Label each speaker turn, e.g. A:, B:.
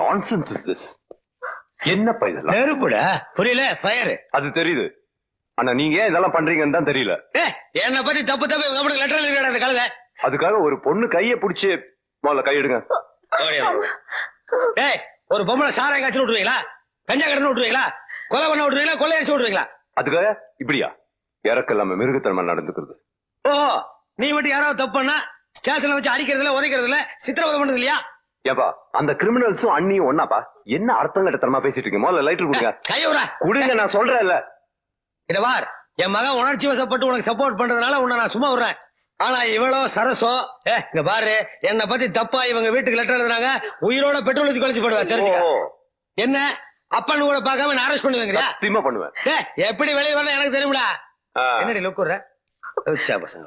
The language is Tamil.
A: நான்சென்ஸ் இஸ் திஸ் என்னப்பா இதெல்லாம்?
B: நெருப்புடா. புரியல? ஃபயர்
A: அது தெரியுது. ஆனா நீங்க ஏன் இதெல்லாம் பண்றீங்கன்னு தான் தெரியல.
B: என்ன பத்தி தப்பு தப்பு இவங்க அப்படி லெட்டர் எழுதி அந்த கழுதை.
A: அதுக்காக ஒரு பொண்ணு கைய புடிச்சு முதல்ல கை எடுங்க.
B: டேய் ஒரு பொம்பளை சாராய காய்ச்சல் விட்டுருவீங்களா? கஞ்சா கடன்னு விட்டுருவீங்களா? கொலை பண்ண விட்டுருவீங்களா? கொள்ளை அடிச்சு விட்டுருவீங்களா?
A: அதுக்காக இப்படியா? இறக்க இல்லாம மிருகத்தனமா நடந்துக்கிறது.
B: ஓ நீ மட்டும் யாராவது தப்பு பண்ணா? ஸ்டேஷன்ல வச்சு அடிக்கிறதுல உதைக்கிறதுல சித்திரவதை பண்ணது இல்லையா?
A: ஏப்பா அந்த கிரிமினல்ஸும் அண்ணியும் ஒன்னாப்பா? என்ன அர்த்தம் கட்டத்தனமா பேசிட்டு இருக்கீங்க? முதல்ல லைட்டர் கொடுங்க.
B: கையோட
A: கொடுங்க நான் சொல்றேன்ல.
B: பார் என் மகன் உணர்ச்சி வசப்பட்டு உனக்கு சப்போர்ட் பண்றதுனால உன்னை நான் சும்மா விடுறேன். ஆனா இவ்வளோ சரசோ ஏ இங்க பாரு என்னை பத்தி தப்பா இவங்க வீட்டுக்கு லெட்டர் எழுதுனாங்க உயிரோட பெட்ரோல் ஊத்தி கொலைச்சு போடுவேன் தெரிஞ்சுக்க. என்ன? அப்பன்னு கூட பார்க்காம நான் அரெஸ்ட் பண்ணுவேங்கிறியா?
A: சத்தியமா பண்ணுவேன்.
B: எப்படி வெளியே வரல எனக்கு தெரியும்டா. என்னடி லுக்குற பசங்க.